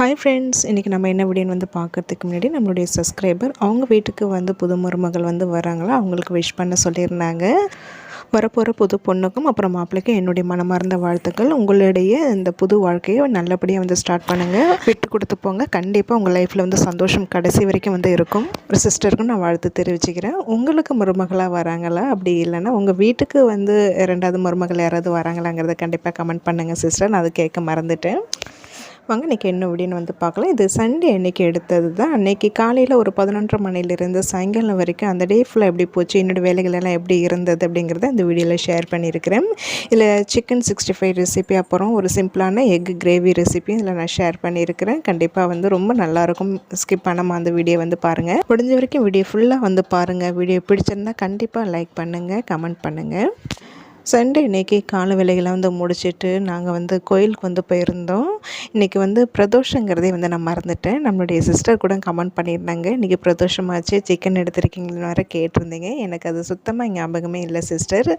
Hi friends இன்றைக்கி நம்ம என்ன வீடியோன்னு வந்து பார்க்கறதுக்கு முன்னாடி நம்மளுடைய சப்ஸ்கிரைபர் அவங்க வீட்டுக்கு வந்து புது மருமகள் வந்து வராங்களா? அவங்களுக்கு விஷ் பண்ண சொல்லியிருந்தாங்க. வரப்போகிற புது பொண்ணுக்கும் அப்புறம் மாப்பிள்ளைக்கும் என்னுடைய மனமார்ந்த வாழ்த்துக்கள். உங்களுடைய இந்த புது வாழ்க்கையை நல்லபடியாக வந்து ஸ்டார்ட் பண்ணுங்கள் விட்டு கொடுத்து போங்க. கண்டிப்பாக உங்கள் லைஃப்பில் வந்து சந்தோஷம் கடைசி வரைக்கும் வந்து இருக்கும். ஒரு சிஸ்டருக்கும் நான் வாழ்த்து தெரிவிச்சுக்கிறேன். உங்களுக்கு மருமகளாக வராங்களா? அப்படி இல்லைன்னா உங்கள் வீட்டுக்கு வந்து ரெண்டாவது மருமகள் யாராவது வராங்களாங்கிறத கண்டிப்பாக கமெண்ட் பண்ணுங்கள் சிஸ்டர் நான் அது கேட்க மறந்துட்டேன். வாங்க இன்றைக்கி என்ன அப்படின்னு வந்து பார்க்கலாம். இது சண்டே அன்றைக்கி எடுத்தது தான். அன்றைக்கி காலையில் ஒரு பதினொன்றரை மணிலேருந்து சாயங்காலம் வரைக்கும் அந்த டே ஃபுல்லாக எப்படி போச்சு என்னோடய வேலைகள் எல்லாம் எப்படி இருந்தது அப்படிங்கிறத அந்த வீடியோவில் ஷேர் பண்ணியிருக்கிறேன். இதில் சிக்கன் சிக்ஸ்டி ஃபைவ் ரெசிபி அப்புறம் ஒரு சிம்பிளான எக் கிரேவி ரெசிபி இதில் நான் ஷேர் பண்ணியிருக்கிறேன். கண்டிப்பாக வந்து ரொம்ப நல்லாயிருக்கும். ஸ்கிப் பண்ணாமல் அந்த வீடியோ வந்து பாருங்கள் முடிஞ்ச வரைக்கும் வீடியோ ஃபுல்லாக வந்து பாருங்கள் வீடியோ பிடிச்சிருந்தா கண்டிப்பாக லைக் பண்ணுங்கள் கமெண்ட் பண்ணுங்கள் சண்டே இன்றைக்கி கால வேலைகளை வந்து முடிச்சுட்டு நாங்கள் வந்து கோயிலுக்கு வந்து போயிருந்தோம். இன்றைக்கி வந்து பிரதோஷங்கிறதே வந்து நான் மறந்துட்டேன். நம்மளுடைய சிஸ்டர் கூட கமெண்ட் பண்ணியிருந்தாங்க. இன்றைக்கி பிரதோஷமாச்சு. சிக்கன் எடுத்திருக்கீங்கன்னு வேறு கேட்டிருந்தீங்க. எனக்கு அது சுத்தமாக ஞாபகமே இல்லை சிஸ்டர்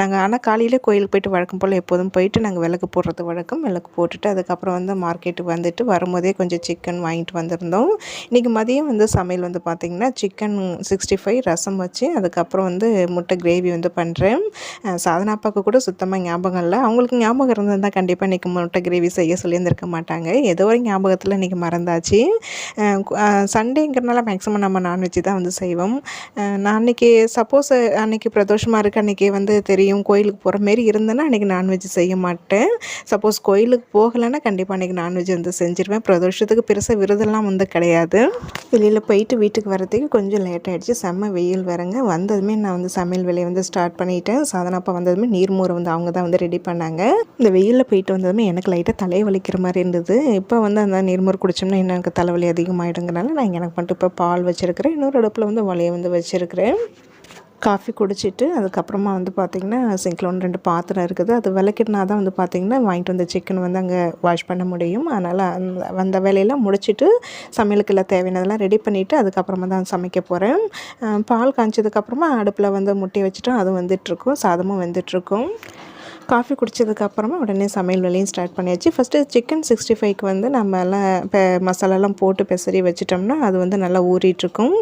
நாங்கள் ஆனால் காலையில் கோயிலுக்கு போயிட்டு வழக்கம் போல் எப்போதும் போயிட்டு நாங்கள் விளக்கு போடுறது வழக்கம். விளக்கு போட்டுட்டு அதுக்கப்புறம் வந்து மார்க்கெட்டுக்கு வந்துட்டு வரும்போதே கொஞ்சம் சிக்கன் வாங்கிட்டு வந்திருந்தோம். இன்றைக்கி மதியம் வந்து சமையல் வந்து பார்த்திங்கன்னா சிக்கன் சிக்ஸ்டி ஃபைவ் ரசம் வச்சு அதுக்கப்புறம் வந்து முட்டை கிரேவி வந்து பண்ணுறேன் சாதனா அப்பாவுக்கு கூட சுத்தமாக ஞாபகம் இல்லை. அவங்களுக்கு ஞாபகம் இருந்திருந்தால் கண்டிப்பாக இன்றைக்கி முட்டை கிரேவி செய்ய சொல்லியிருந்திருக்க மாட்டாங்க. ஏதோ ஒரு ஞாபகத்தில் இன்றைக்கி மறந்தாச்சு. சண்டேங்கிறனால மேக்ஸிமம் நம்ம நான்வெஜ் தான் வந்து செய்வோம். நான் அன்றைக்கி சப்போஸ் அன்றைக்கி பிரதோஷமாக இருக்குது அன்றைக்கி வந்து தெரியும் கோயிலுக்கு போகிற மாரி இருந்தேன்னா அன்றைக்கி நான்வெஜ் செய்ய மாட்டேன். சப்போஸ் கோயிலுக்கு போகலைன்னா கண்டிப்பாக அன்றைக்கி நான்வெஜ் வந்து செஞ்சுருவேன். பிரதோஷத்துக்கு பெருசாக விருதெல்லாம் வந்து கிடையாது. வெளியில் போயிட்டு வீட்டுக்கு வரதுக்கு கொஞ்சம் லேட் ஆகிடுச்சு செம்ம வெயில் வரங்க வந்ததுமே நான் வந்து சமையல் வேலையை வந்து ஸ்டார்ட் பண்ணிட்டேன். சாதனப்பா வந்ததுமே நீர்மோரை வந்து அவங்க தான் வந்து ரெடி பண்ணாங்க. இந்த வெயிலில் போயிட்டு வந்ததுமே எனக்கு லைட்டாக தலையை வலிக்கிற மாதிரி இருந்தது. இப்போ வந்து அந்த நீர்மோர் குடித்தோம்னா இன்னும் எனக்கு தலைவலி அதிகமாகிடுங்கனால நான் எனக்கு மட்டும் இப்போ பால் வச்சுருக்கிறேன். இன்னொரு அடுப்பில் வந்து வலையை வந்து வச்சுருக்கிறேன். காஃபி குடிச்சிட்டு அதுக்கப்புறமா வந்து பார்த்திங்கன்னா சிங்கில் ஒன்று ரெண்டு பாத்திரம் இருக்குது. அது விளக்கிட்டுனா தான் வந்து பார்த்திங்கன்னா வாங்கிட்டு வந்த சிக்கன் வந்து அங்கே வாஷ் பண்ண முடியும். அதனால் அந்த வந்த வேலையெல்லாம் முடிச்சுட்டு சமையலுக்கு எல்லாம் தேவையானதெல்லாம் ரெடி பண்ணிவிட்டு அதுக்கப்புறமா தான் சமைக்க போகிறேன் பால் காய்ச்சதுக்கப்புறமா அடுப்பில் வந்து முட்டி வச்சுட்டோம் அதுவும் வந்துட்டுருக்கும். சாதமும் வெந்துட்டுருக்கும். காஃபி குடித்ததுக்கப்புறமா உடனே சமையல் வேலையும் ஸ்டார்ட் பண்ணியாச்சு. ஃபஸ்ட்டு சிக்கன் சிக்ஸ்டி ஃபைவ்க்கு வந்து நம்ம எல்லாம் இப்போ மசாலாலாம் போட்டு பெசரி வச்சிட்டோம்னா அது வந்து நல்லா ஊறிட்டுருக்கும்.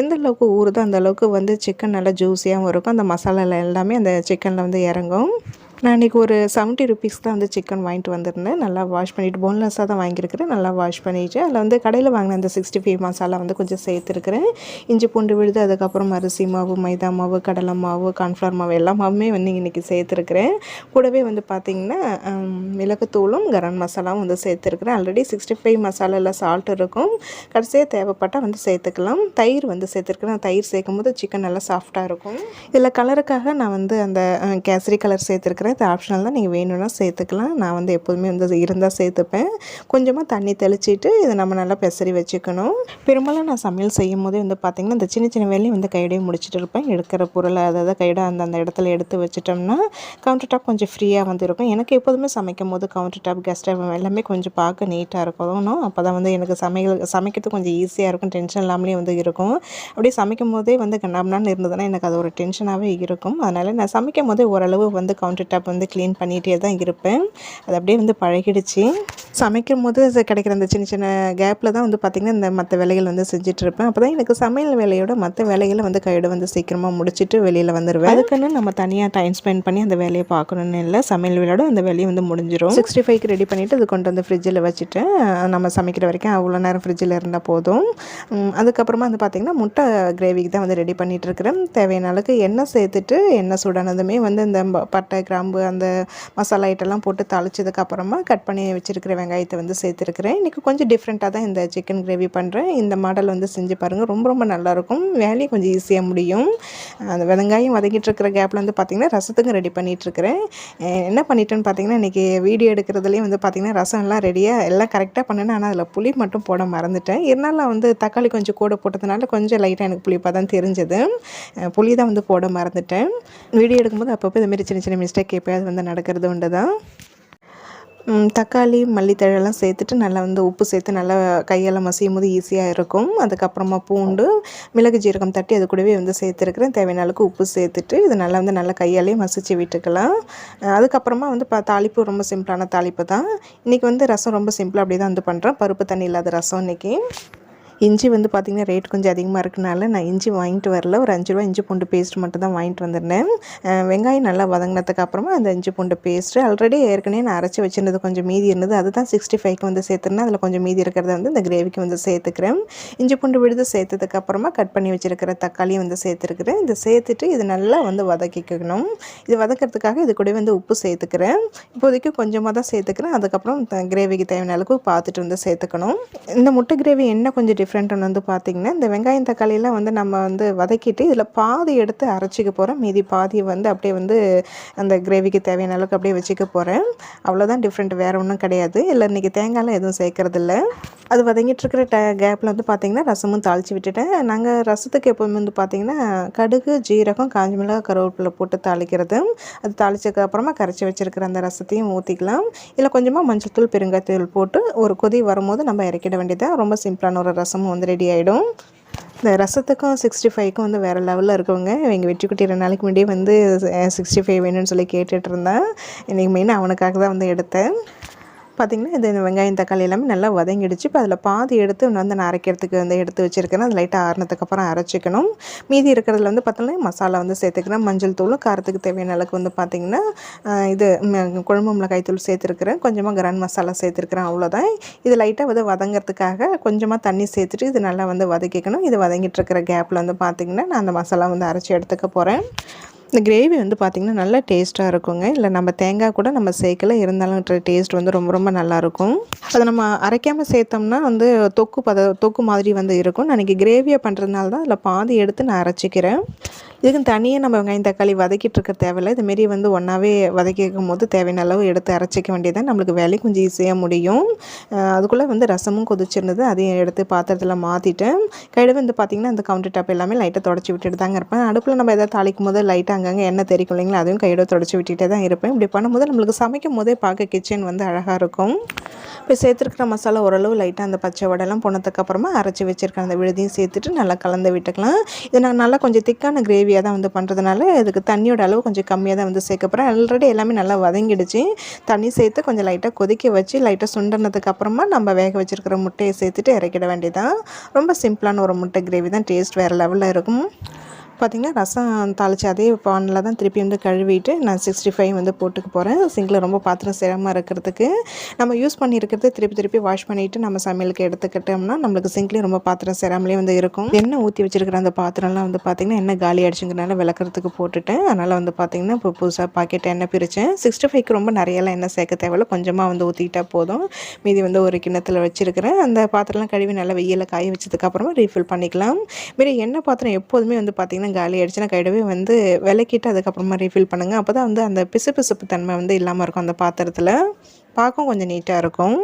எந்த அளவுக்கு ஊறுதோ அந்த அளவுக்கு வந்து சிக்கன் நல்லா ஜூஸியாகவும் இருக்கும். அந்த மசாலாவில் எல்லாமே அந்த சிக்கனில் வந்து இறங்கும். நான் இன்றைக்கி ஒரு செவன்ட்டி ருபீஸ் தான் வந்து சிக்கன் வாங்கிட்டு வந்திருந்தேன். நல்லா வாஷ் பண்ணிவிட்டு போன்லெஸ்ஸாக தான் வாங்கியிருக்கிறேன். நல்லா வாஷ் பண்ணிவிட்டு அதில் வந்து கடையில் வாங்கின அந்த சிக்ஸ்டி ஃபைவ் மசாலா வந்து கொஞ்சம் சேர்த்துருக்கிறேன். இஞ்சி பூண்டு விழுது அதுக்கப்புறம் அரிசி மாவு மைதா மாவு கடலை மாவு கான்ஃப்ளவர் மாவு எல்லா மாவுமே வந்து இன்றைக்கி சேர்த்துருக்குறேன். கூடவே வந்து பார்த்திங்கன்னா மிளகுத்தூளும் கரம் மசாலாவும் வந்து சேர்த்துருக்குறேன். ஆல்ரெடி சிக்ஸ்டி ஃபைவ் மசாலாவில் சால்ட் இருக்கும். கடைசியாக தேவைப்பட்டால் வந்து சேர்த்துக்கலாம். தயிர் வந்து சேர்த்துருக்குறேன். தயிர் சேர்க்கும் போது சிக்கன் நல்லா சாஃப்டாக இருக்கும். இதில் கலருக்காக நான் வந்து அந்த கேசரி கலர் சேர்த்துருக்குறேன். இது ஆப்ஷனல் தான் நீங்கள் வேணும்னா சேர்த்துக்கலாம். நான் வந்து எப்போதுமே வந்து இருந்தால் சேர்த்துப்பேன். கொஞ்சமாக தண்ணி தெளிச்சிட்டு இதை நம்ம நல்லா பெசரி வச்சுக்கணும். பெரும்பாலும் நான் சமையல் செய்யும் போதே வந்து பார்த்திங்கன்னா இந்த சின்ன சின்ன வேலையும் வந்து கையோடய முடிச்சுட்டு இருப்பேன். எடுக்கிற பொருளை அதாவது கையோட அந்த அந்த இடத்துல எடுத்து வச்சிட்டோம்னா கவுண்டர் டாப் கொஞ்சம் ஃப்ரீயாக வந்து இருக்கும். எனக்கு எப்போதுமே சமைக்கும் போது கவுண்டர் டாப் கெஸ்ட் டாப் எல்லாமே கொஞ்சம் பார்க்க நீட்டாக இருக்கணும் அப்போ தான் வந்து எனக்கு சமையல் சமைக்கிறது கொஞ்சம் ஈஸியாக இருக்கும். டென்ஷன் இல்லாமலே வந்து இருக்கும். அப்படியே சமைக்கும் போதே வந்து கண்ணாமனான்னு இருந்ததுன்னா எனக்கு அது ஒரு டென்ஷனாகவே இருக்கும். அதனால் நான் சமைக்கும் போதே ஓரளவு வந்து கவுண்டர் டாப் வந்து க்ளீன் பண்ணிகிட்டே தான் இருப்பேன். அது அப்படியே வந்து பழகிடுச்சு. சமைக்கும் போது கிடைக்கிற அந்த சின்ன சின்ன கேப்பில் தான் வந்து பார்த்திங்கன்னா இந்த மற்ற வேலைகள் வந்து செஞ்சிட்ருப்பேன் அப்போ தான் எனக்கு சமையல் வேலையோட மற்ற வேலைகளை வந்து கையோட வந்து சீக்கிரமாக முடிச்சுட்டு வெளியில் வந்துடுவேன் அதுக்குன்னு நம்ம தனியாக டைம் ஸ்பெண்ட் பண்ணி அந்த வேலையை பார்க்கணுன்னு இல்லை. சமையல் வேலையோட அந்த வேலையை வந்து முடிஞ்சிடும் சிக்ஸ்டி ஃபைவ்க்கு ரெடி பண்ணிவிட்டு அது கொண்டு வந்து ஃப்ரிட்ஜில் வச்சுட்டு நம்ம சமைக்கிற வரைக்கும் அவ்வளோ நேரம் ஃப்ரிட்ஜில் இருந்தால் போதும். அதுக்கப்புறமா வந்து பார்த்திங்கன்னா முட்டை கிரேவிக்கு தான் வந்து ரெடி பண்ணிகிட்ருக்கிறேன் தேவையான அளவுக்கு எண்ணெய் சேர்த்துட்டு எண்ணெய் சூடானதுமே வந்து இந்த பட்டை கிராம்பு அந்த மசாலா ஐட்டெல்லாம் போட்டு தாளிச்சதுக்கப்புறமா கட் பண்ணி வச்சுருக்கிற வெங்காயத்தை வந்து சேர்த்துருக்குறேன். இன்றைக்கி கொஞ்சம் டிஃப்ரெண்ட்டாக தான் இந்த சிக்கன் கிரேவி பண்ணுறேன் இந்த மாடல் வந்து செஞ்சு பாருங்கள் ரொம்ப ரொம்ப நல்லாயிருக்கும். வேலையும் கொஞ்சம் ஈஸியாக முடியும். அந்த வெங்காயம் வதங்கிட்டு இருக்கிற கேப்பில் வந்து பார்த்திங்கன்னா ரசத்துக்கும் ரெடி பண்ணிகிட்ருக்கிறேன் என்ன பண்ணிட்டேன்னு பார்த்தீங்கன்னா இன்றைக்கி வீடியோ எடுக்கிறதுலேயும் வந்து பார்த்திங்கன்னா ரசம் எல்லாம் ரெடியாக எல்லாம் கரெக்டாக பண்ணினேன். ஆனால் அதில் புளி மட்டும் போட மறந்துட்டேன். இருந்தாலும் வந்து தக்காளி கொஞ்சம் கூட போட்டதுனால கொஞ்சம் லைட்டாக எனக்கு புளிப்பாக தான் தெரிஞ்சது புளி தான் வந்து போட மறந்துட்டேன். வீடியோ எடுக்கும்போது அப்பப்போ இதுமாரி சின்ன சின்ன மிஸ்டேக் எப்போயாவது வந்து நடக்கிறது உண்டு தான் தக்காளி மல்லித்தழெல்லாம் சேர்த்துட்டு நல்லா வந்து உப்பு சேர்த்து நல்லா கையால் மசியும் போது ஈஸியாக இருக்கும். அதுக்கப்புறமா பூண்டு மிளகு ஜீரகம் தட்டி அது கூடவே வந்து சேர்த்துருக்குறேன். தேவையான அளவுக்கு உப்பு சேர்த்துட்டு இது நல்லா வந்து நல்லா கையாலே மசிச்சு விட்டுக்கலாம். அதுக்கப்புறமா வந்து ப தாளிப்பு ரொம்ப சிம்பிளான தாளிப்பு தான். இன்றைக்கி வந்து ரசம் ரொம்ப சிம்பிளாக அப்படி தான் வந்து பண்ணுறேன் பருப்பு தண்ணி இல்லாத ரசம் இன்றைக்கி இஞ்சி வந்து பார்த்திங்கன்னா ரேட் கொஞ்சம் அதிகமாக இருக்கனால நான் இஞ்சி வாங்கிட்டு வரல. ஒரு அஞ்சு ரூபா இஞ்சி பூண்டு பேஸ்ட் மட்டும் தான் வாங்கிட்டு வந்திருந்தேன். வெங்காயம் நல்லா வதங்கினதுக்கு அப்புறமா அந்த இஞ்சி பூண்டு பேஸ்ட்டு ஆல்ரெடி ஏற்கனவே நான் அரைச்சி வச்சிருந்தது கொஞ்சம் மீதி இருந்தது. அதுதான் சிக்ஸ்டி ஃபைவ்க்கு வந்து சேர்த்துருந்தேன். அதில் கொஞ்சம் மீதி இருக்கிறத வந்து இந்த கிரேவிக்கு வந்து சேர்த்துக்கிறேன். இஞ்சி பூண்டு விழுது சேர்த்ததுக்கு அப்புறமா கட் பண்ணி வச்சுருக்கிற தக்காளியும் வந்து சேர்த்துருக்குறேன். இதை சேர்த்துட்டு இது நல்லா வந்து வதக்கிக்கணும். இது வதக்கிறதுக்காக இது கூட வந்து உப்பு சேர்த்துக்கிறேன். இப்போதைக்கு கொஞ்சமாக தான் சேர்த்துக்கிறேன். அதுக்கப்புறம் கிரேவிக்கு தேவையான அளவுக்கு பார்த்துட்டு வந்து சேர்த்துக்கணும். இந்த முட்டை கிரேவி என்ன கொஞ்சம் டிஃப்ரெண்ட்னு வந்து பார்த்திங்கன்னா இந்த வெங்காயம் தக்காளியெலாம் வந்து நம்ம வந்து வதக்கிட்டு இதில் பாதி எடுத்து அரைச்சிக்க போகிறோம் மீதி பாதியை வந்து அப்படியே வந்து அந்த கிரேவிக்கு தேவையான அளவுக்கு அப்படியே வச்சுக்க போகிறேன் அவ்வளோதான் டிஃப்ரெண்ட் வேறு ஒன்றும் கிடையாது. இல்லை இன்றைக்கி தேங்காயெலாம் எதுவும் சேர்க்கறதில்ல. அது வதங்கிட்டு இருக்கிற ட கேப்பில் வந்து பார்த்திங்கன்னா ரசமும் தாளித்து விட்டுட்டேன். நாங்கள் ரசத்துக்கு எப்போவுமே வந்து பார்த்திங்கன்னா கடுகு ஜீரகம் காஞ்சி மிளகாய் கருவேப்பிலை போட்டு தாளிக்கிறது. அது தாளிச்சதுக்கு அப்புறமா கரைச்சி வச்சிருக்கிற அந்த ரசத்தையும் ஊற்றிக்கலாம் இல்லை கொஞ்சமாக மஞ்சள்தூள் பெருங்காயத்தூள் போட்டு ஒரு கொதி வரும்போது நம்ம இறக்கிட வேண்டியது ரொம்ப சிம்பிளான ஒரு ரசம் ரசமும் வந்து ரெடி ஆகிடும் இந்த ரசத்துக்கும் சிக்ஸ்டி ஃபைவ்க்கும் வந்து வேறு லெவலில் இருக்கவங்க எங்கள் வெற்றிக்குட்டி ரெண்டு நாளைக்கு முன்னாடியே வந்து சிக்ஸ்டி ஃபைவ் வேணும்னு சொல்லி கேட்டுட்ருந்தேன் இன்றைக்கி மெயினாக அவனுக்காக தான் வந்து எடுத்தேன். பார்த்திங்கன்னா இது இந்த வெங்காயம் தக்காளி எல்லாமே நல்லா வதங்கிடுச்சு. இப்போ அதில் பாதி எடுத்து இன்னும் வந்து நான் அரைக்கிறதுக்கு வந்து எடுத்து வச்சுருக்கேன். அது லைட்டாக ஆறுனதுக்கப்புறம் அரைச்சிக்கணும். மீதி இருக்கிறதுல வந்து பார்த்தோன்னா மசாலா வந்து சேர்த்துக்கிறேன். மஞ்சள் தூளும் காரத்துக்கு தேவையான அளவுக்கு வந்து பார்த்திங்கன்னா இது குழம்பு மிளகாய் தூள் சேர்த்துருக்குறேன். கொஞ்சமாக கரம் மசாலா சேர்த்துருக்குறேன் அவ்வளோதான் இது லைட்டாக வந்து வதங்கிறதுக்காக கொஞ்சமாக தண்ணி சேர்த்துட்டு இது நல்லா வந்து வதக்கிக்கணும். இது வதங்கிட்டு இருக்கிற கேப்பில் வந்து பார்த்திங்கன்னா நான் அந்த மசாலா வந்து அரைச்சி எடுத்துக்க போகிறேன் இந்த கிரேவி வந்து பார்த்திங்கன்னா நல்லா டேஸ்ட்டாக இருக்குங்க. இல்லை நம்ம தேங்காய் கூட நம்ம சேர்க்கல. இருந்தாலும் டேஸ்ட் வந்து ரொம்ப ரொம்ப நல்லாயிருக்கும் அதை நம்ம அரைக்காமல் சேர்த்தோம்னா வந்து தொக்கு பத தொக்கு மாதிரி வந்து இருக்கும். நான் இன்றைக்கி கிரேவியை பண்ணுறதுனால தான் அதில் பாதி எடுத்து நான் அரைச்சிக்கிறேன். இதுக்கு தனியாக நம்ம வெங்காயம் தக்காளி வதக்கிட்டு இருக்க தேவையில்ல. இதுமாரி வந்து ஒன்றாவே வதக்கிக்கும் போது தேவையான அளவு எடுத்து அரைச்சிக்க வேண்டியதான் நம்மளுக்கு வேலையும் கொஞ்சம் ஈஸியாக முடியும். அதுக்குள்ளே வந்து ரசமும் கொதிச்சிருந்தது. அதையும் எடுத்து பாத்திரத்தில் மாற்றிட்டேன் கையில் வந்து பார்த்திங்கன்னா அந்த கவுண்டர் டாப் எல்லாமே லைட்டாக தொடச்சி விட்டுட்டு தாங்க இருப்பேன். அடுப்பில் நம்ம எதாவது தாளிக்கும் போது லைட்டாக அங்கங்கே எண்ணெய் தெரிக்கும் இல்லைங்களா? அதையும் கையோட தொடச்சி விட்டுட்டே தான் இருப்பேன். இப்படி பண்ணும்போது நம்மளுக்கு சமைக்கும் போதே பார்க்க கிச்சன் வந்து அழகாக இருக்கும். இப்போ சேர்த்துருக்கிற மசாலா ஓரளவு லைட்டாக அந்த பச்சை வடைலாம் போனதுக்கப்புறமா அரைச்சி வச்சிருக்க அந்த விழுதையும் சேர்த்துட்டு நல்லா கலந்து விட்டுக்கலாம். இது நான் நல்லா கொஞ்சம் திக்கான கிரேவியாக தான் வந்து பண்ணுறதுனால இதுக்கு தண்ணியோட அளவு கொஞ்சம் கம்மியாக தான் வந்து சேர்க்கப்போகிறேன் ஆல்ரெடி எல்லாமே நல்லா வதங்கிடுச்சு. தண்ணி சேர்த்து கொஞ்சம் லைட்டாக கொதிக்க வச்சு லைட்டாக சுண்டனதுக்கப்புறமா நம்ம வேக வச்சுருக்கிற முட்டையை சேர்த்துட்டு இறக்கிட வேண்டியதான் ரொம்ப சிம்பிளான ஒரு முட்டை கிரேவி தான். டேஸ்ட் வேறு லெவலில் இருக்கும். பார்த்திங்கன்னா ரசம் தாளித்து அதே பானில் தான் திருப்பி வந்து கழுவிட்டு நான் சிக்ஸ்டி ஃபைவ் வந்து போட்டுக்க போகிறேன் சிங்கில் ரொம்ப பாத்திரம் சிரமமாக இருக்கிறதுக்கு. நம்ம யூஸ் பண்ணியிருக்கிறது திருப்பி திருப்பி வாஷ் பண்ணிவிட்டு நம்ம சமையலுக்கு எடுத்துக்கிட்டோம்னா நம்மளுக்கு சிங்க்லேயும் ரொம்ப பாத்திரம் சேராமலே வந்து இருக்கும். எண்ணெய் ஊற்றி வச்சுருக்கிற அந்த பாத்திரம்லாம் வந்து பார்த்திங்கன்னா எண்ணெய் காலி அடிச்சுங்கிறனால விளக்குறதுக்கு போட்டுட்டேன். அதனால் வந்து பார்த்திங்கன்னா இப்போ புதுசாக பாக்கெட் எண்ணெய் பிரித்தேன் சிக்ஸ்டி ஃபைவ்க்கு ரொம்ப நிறையெல்லாம் எண்ணெய் சேர்க்க தேவையில்ல. கொஞ்சமாக வந்து ஊற்றிக்கிட்டால் போதும். மீதி வந்து ஒரு கிண்ணத்தில் வச்சுருக்கிறேன். அந்த பாத்திரம்லாம் கழுவி நல்லா வெயிலில் காய வச்சதுக்கப்புறமா ரீஃபில் பண்ணிக்கலாம். மாரி எண்ணெய் பாத்திரம் எப்போதுமே வந்து பார்த்திங்கன்னா காலி ஆயிடுச்சுன்னா கைடவே வந்து விளக்கிட்டு அதுக்கப்புறமா ரீஃபில் பண்ணுங்கள் அப்போ தான் வந்து அந்த பிசு பிசுப்பு தன்மை வந்து இல்லாமல் இருக்கும் அந்த பாத்திரத்தில். பார்க்கவும் கொஞ்சம் நீட்டாக இருக்கும்.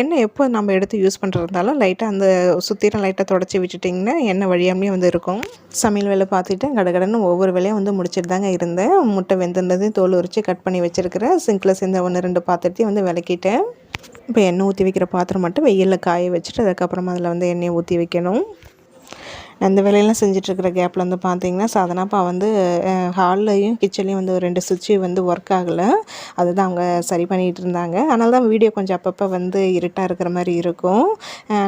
எண்ணெய் எப்போ நம்ம எடுத்து யூஸ் பண்ணுறதாலும் லைட்டாக அந்த சுற்றிலும் லைட்டாக தொடச்சி விட்டுட்டிங்கன்னா எண்ணெய் வழியாமே வந்து இருக்கும். சமையல் வேலை பார்த்துட்டு கடகடன்னு ஒவ்வொரு வேலையும் வந்து முடிச்சுட்டு தாங்க இருந்தேன். முட்டை வெந்திருந்ததையும் தோல் உரித்து கட் பண்ணி வச்சுருக்கிறேன் சிங்கில் சேர்ந்த ஒன்று ரெண்டு பாத்திரத்தையும் வந்து விளக்கிட்டேன். இப்போ எண்ணெய் ஊற்றி வைக்கிற பாத்திரம் மட்டும் வெயிலில் காய வச்சுட்டு அதுக்கப்புறமா அதில் வந்து எண்ணெயை ஊற்றி வைக்கணும். அந்த வேலையெல்லாம் செஞ்சிட்ருக்கிற கேப்பில் வந்து பார்த்தீங்கன்னா சாதனாப்பா வந்து ஹால்லையும் கிச்சன்லேயும் வந்து ரெண்டு சுவிட்சு வந்து ஒர்க் ஆகலை. அதுதான் அவங்க சரி பண்ணிகிட்டு இருந்தாங்க. அதனால தான் வீடியோ கொஞ்சம் அப்பப்போ வந்து இருட்டாக இருக்கிற மாதிரி இருக்கும்.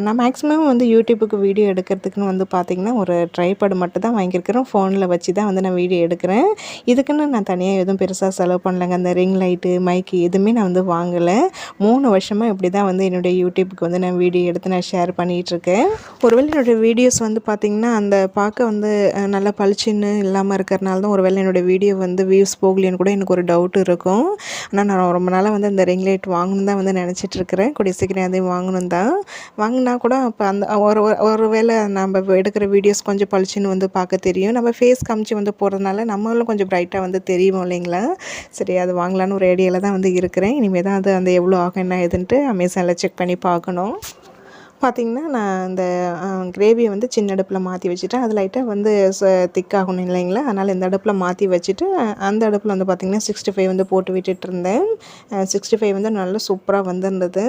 நான் மேக்ஸிமம் வந்து யூடியூப்புக்கு வீடியோ எடுக்கிறதுக்குன்னு வந்து பார்த்திங்கன்னா ஒரு ட்ரைபாடு மட்டும் தான் வாங்கியிருக்கிறேன். ஃபோனில் வச்சு தான் வந்து நான் வீடியோ எடுக்கிறேன். இதுக்குன்னு நான் தனியாக எதுவும் பெருசாக செலவு பண்ணலைங்க. அந்த ரிங் லைட்டு மைக்கு எதுவுமே நான் வந்து வாங்கலை. மூணு வருஷமாக இப்படி தான் வந்து என்னுடைய யூடியூப்புக்கு வந்து நான் வீடியோ எடுத்து நான் ஷேர் பண்ணிகிட்ருக்கேன் ஒருவேளை என்னுடைய வீடியோஸ் வந்து பார்த்திங்கன்னா அந்த பார்க்க வந்து நல்லா பளிச்சுன்னு இல்லாமல் இருக்கிறனால தான் ஒருவேளை என்னோடய வீடியோ வந்து வியூஸ் போகலைன்னு கூட எனக்கு ஒரு டவுட் இருக்கும். ஆனால் நான் ரொம்ப நாளாக வந்து அந்த ரிங் லைட் வாங்கணும் தான் வந்து நினச்சிட்டு இருக்கிறேன். கூடிய சீக்கிரம் அதையும் வாங்கணும் தான். வாங்கினா கூட அப்போ அந்த ஒரு ஒரு- வேளை நம்ம எடுக்கிற வீடியோஸ் கொஞ்சம் பளிச்சுன்னு வந்து பார்க்க தெரியும். நம்ம ஃபேஸ் காமிச்சு வந்து போகிறதுனால நம்மளும் கொஞ்சம் ப்ரைட்டாக வந்து தெரியும் இல்லைங்களா? சரி அது வாங்கலான்னு ஒரு ஐடியாவில் தான் வந்து இருக்கிறேன். இனிமேல் தான் அது அந்த எவ்வளோ ஆகும் என்ன ஏதுன்ட்டு அமேசானில் செக் பண்ணி பார்க்கணும். பார்த்திங்கன்னா நான் இந்த கிரேவியை வந்து சின்ன அடுப்பில் மாற்றி வச்சுட்டேன். அது லைட்டாக வந்து திக்காகணும் இல்லைங்களா? அதனால் இந்த அடுப்பில் மாற்றி வச்சுட்டு அந்த அடுப்பில் வந்து பார்த்திங்கன்னா சிக்ஸ்டி ஃபைவ் வந்து போட்டு விட்டுட்டு இருந்தேன். சிக்ஸ்டி ஃபைவ் வந்து நல்லா சூப்பராக வந்துருந்தது.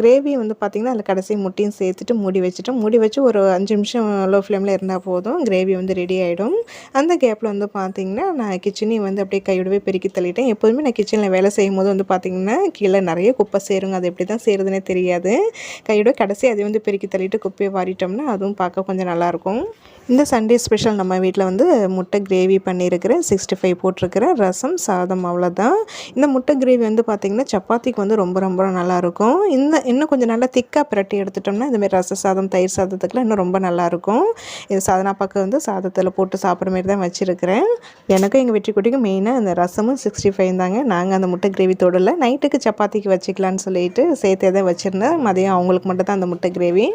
கிரேவி வந்து பார்த்திங்கன்னா அதில் கடைசி முட்டையும் சேர்த்துட்டு மூடி வச்சுட்டேன். மூடி வச்சு ஒரு அஞ்சு நிமிஷம் லோ ஃப்ளேமில் இருந்தால் போதும். கிரேவி வந்து ரெடி ஆகிடும் அந்த கேப்பில் வந்து பார்த்திங்கன்னா நான் கிச்சனையும் வந்து அப்படியே கையோடவே பெருக்கி தள்ளிட்டேன். எப்போதுமே நான் கிச்சனில் வேலை செய்யும் போது வந்து பார்த்திங்கன்னா கீழே நிறைய குப்பை சேருங்க. அது எப்படி தான் சேருதுன்னே தெரியாது. கையோட கடைசி அதை வந்து பெருக்கி தள்ளிட்டு குப்பையை வாரிட்டோம்னா அதுவும் பார்க்க கொஞ்சம் நல்லாயிருக்கும். இந்த சண்டே ஸ்பெஷல் நம்ம வீட்டில் வந்து முட்டை கிரேவி பண்ணியிருக்கிறேன் சிக்ஸ்டி ஃபைவ் போட்டிருக்கிறேன் ரசம் சாதம் அவ்வளோதான் இந்த முட்டை கிரேவி வந்து பார்த்திங்கன்னா சப்பாத்திக்கு வந்து ரொம்ப ரொம்ப நல்லாயிருக்கும். இந்த இன்னும் கொஞ்சம் நல்லா திக்காக பிரட்டி எடுத்துட்டோம்னா இந்தமாரி ரச சாதம் தயிர் சாதத்துக்குலாம் இன்னும் ரொம்ப நல்லாயிருக்கும். இது சாதனா பக்கம் வந்து சாதத்தில் போட்டு சாப்பிட்ற மாரி தான் வச்சுருக்கிறேன். எனக்கும் எங்கள் வெற்றி குட்டிக்கும் மெயினாக அந்த ரசமும் சிக்ஸ்டி ஃபைவ் தாங்க. நாங்கள் அந்த முட்டை கிரேவி தொடல. நைட்டுக்கு சப்பாத்திக்கு வச்சுக்கலான்னு சொல்லிட்டு சேர்த்தே தான் வச்சுருந்தேன். மதியம் அவங்களுக்கு மட்டும் தான் அந்த முட்டை கிரேவி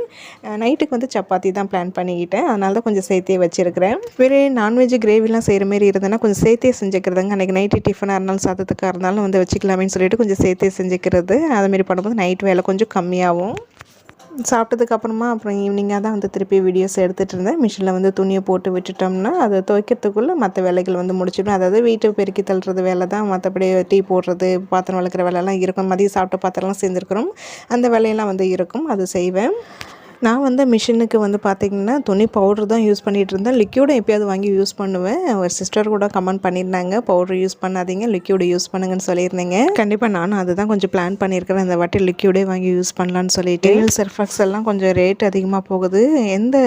நைட்டுக்கு வந்து சப்பாத்தி தான் பிளான் பண்ணிக்கிட்டேன். அதனால தான் கொஞ்சம் கொஞ்சம் சேர்த்தே வச்சுருக்கிறேன். வேறு நான்வெஜ் கிரேவிலாம் செய்கிற மாரி இருந்ததுன்னா கொஞ்சம் சேர்த்தே செஞ்சுக்கிறதுங்க. அன்றைக்கி நைட்டு டிஃபனாக இருந்தாலும் சாதத்துக்காக இருந்தாலும் வந்து வச்சுக்கலாமேன்னு சொல்லிட்டு கொஞ்சம் சேர்த்தே செஞ்சுக்கிறது. அதுமாரி பண்ணும்போது நைட் வேலை கொஞ்சம் கம்மியாகும். சாப்பிட்டதுக்கப்புறமா அப்புறம் ஈவினிங்காக தான் வந்து திருப்பி வீடியோஸ் எடுத்துகிட்டு இருந்தேன். மிஷினில் வந்து துணியை போட்டு விட்டுட்டோம்னா அதை துவைக்கிறதுக்குள்ளே மற்ற வேலைகள் வந்து முடிச்சிடும். அதாவது வீட்டை பெருக்கி தள்ளுறது வேலை தான். மற்றபடி டீ போடுறது பாத்திரம் வளர்க்குற வேலைலாம் இருக்கும். மதியம் சாப்பிட்ட பாத்திரம்லாம் செஞ்சுருக்கிறோம் அந்த வேலையெல்லாம் வந்து இருக்கும். அது செய்வேன். நான் வந்து மிஷினுக்கு வந்து பார்த்திங்கன்னா துணி பவுட்ரு தான் யூஸ் பண்ணிகிட்டு இருந்தேன். லிக்யூடும் எப்பயாவது வாங்கி யூஸ் பண்ணுவேன். ஒரு சிஸ்டர் கூட கமெண்ட் பண்ணியிருந்தாங்க. பவுட்ரு யூஸ் பண்ணாதீங்க லிக்யூடு யூஸ் பண்ணுங்கன்னு சொல்லியிருந்தீங்க. கண்டிப்பாக நானும் அதுதான் கொஞ்சம் பிளான் பண்ணியிருக்கிறேன். இந்த வாட்டி லிக்யூடே வாங்கி யூஸ் பண்ணலான்னு சொல்லிட்டு. சர்ஃபக்ஸ் எல்லாம் கொஞ்சம் ரேட் அதிகமாக போகுது. எந்த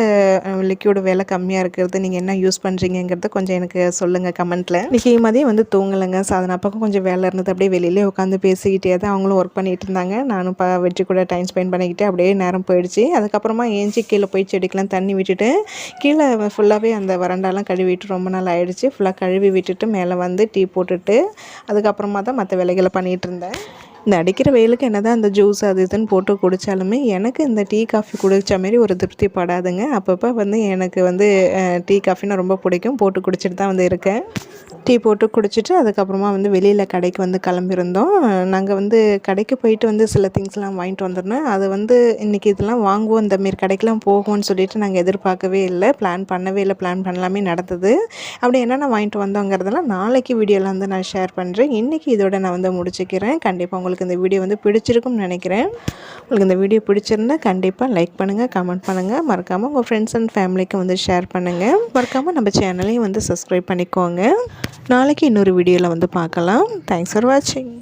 லிக்யூடு விலை கம்மியாக இருக்கிறது நீங்கள் என்ன யூஸ் பண்ணுறீங்கிறத கொஞ்சம் எனக்கு சொல்லுங்கள் கமெண்ட்டில் இன்றைக்கி மதியம் வந்து தூங்கலைங்க. சாதனை பக்கம் கொஞ்சம் வேலை இருந்தது. அப்படியே வெளியிலே உட்காந்து பேசிக்கிட்டே தான் அவங்களும் ஒர்க் பண்ணிகிட்டு இருந்தாங்க. நானும் இப்போ வெற்றி கூட டைம் ஸ்பெண்ட் பண்ணிக்கிட்டு அப்படியே நேரம் போயிடுச்சு. அதுக்கப்புறம் அதுக்கப்புறமா ஏஞ்சி கீழே போய் செடிக்கெலாம் தண்ணி விட்டுட்டு கீழே ஃபுல்லாகவே அந்த வறண்டாலாம் கழுவிட்டு ரொம்ப நாள் ஆகிடுச்சு ஃபுல்லாக கழுவி விட்டுட்டு மேலே வந்து டீ போட்டுட்டு அதுக்கப்புறமா தான் மற்ற வேலைகளை பண்ணிகிட்டு இருந்தேன். இந்த அடிக்கிற வெயிலுக்கு என்ன தான் இந்த ஜூஸ் அது இதுன்னு போட்டு குடித்தாலுமே எனக்கு இந்த டீ காஃபி குடித்த மாரி ஒரு திருப்தி படாதுங்க. அப்பப்போ வந்து எனக்கு வந்து டீ காஃபின்னு ரொம்ப பிடிக்கும். போட்டு குடிச்சிட்டு தான் வந்து இருக்கேன். டீ போட்டு குடிச்சிட்டு அதுக்கப்புறமா வந்து வெளியில் கடைக்கு வந்து கிளம்பியிருந்தோம். நாங்கள் வந்து கடைக்கு போயிட்டு வந்து சில திங்ஸ்லாம் வாங்கிட்டு வந்துருந்தேன். அது வந்து இன்றைக்கி இதெல்லாம் வாங்குவோம். இந்த மாரி கடைக்கெலாம் போகும்னு சொல்லிட்டு நாங்கள் எதிர்பார்க்கவே இல்லை. பிளான் பண்ணவே இல்லை. பிளான் பண்ணலாமே நடந்தது. அப்படி என்னென்ன வாங்கிட்டு வந்தோங்கிறதெல்லாம் நாளைக்கு வீடியோவில் வந்து நான் ஷேர் பண்ணுறேன் இன்றைக்கி இதோட நான் வந்து முடிச்சுக்கிறேன். கண்டிப்பாக உங்களுக்கு உங்களுக்கு இந்த வீடியோ வந்து பிடிச்சிருக்கும்னு நினைக்கிறேன். உங்களுக்கு இந்த வீடியோ பிடிச்சிருந்தா கண்டிப்பாக லைக் பண்ணுங்கள் கமெண்ட் பண்ணுங்கள் மறக்காமல் உங்கள் ஃப்ரெண்ட்ஸ் அண்ட் ஃபேமிலிக்கு வந்து ஷேர் பண்ணுங்கள் மறக்காமல் நம்ம சேனலையும் வந்து சப்ஸ்கிரைப் பண்ணிக்கோங்க. நாளைக்கு இன்னொரு வீடியோவில் வந்து பார்க்கலாம். தேங்க்ஸ் ஃபார் வாட்சிங்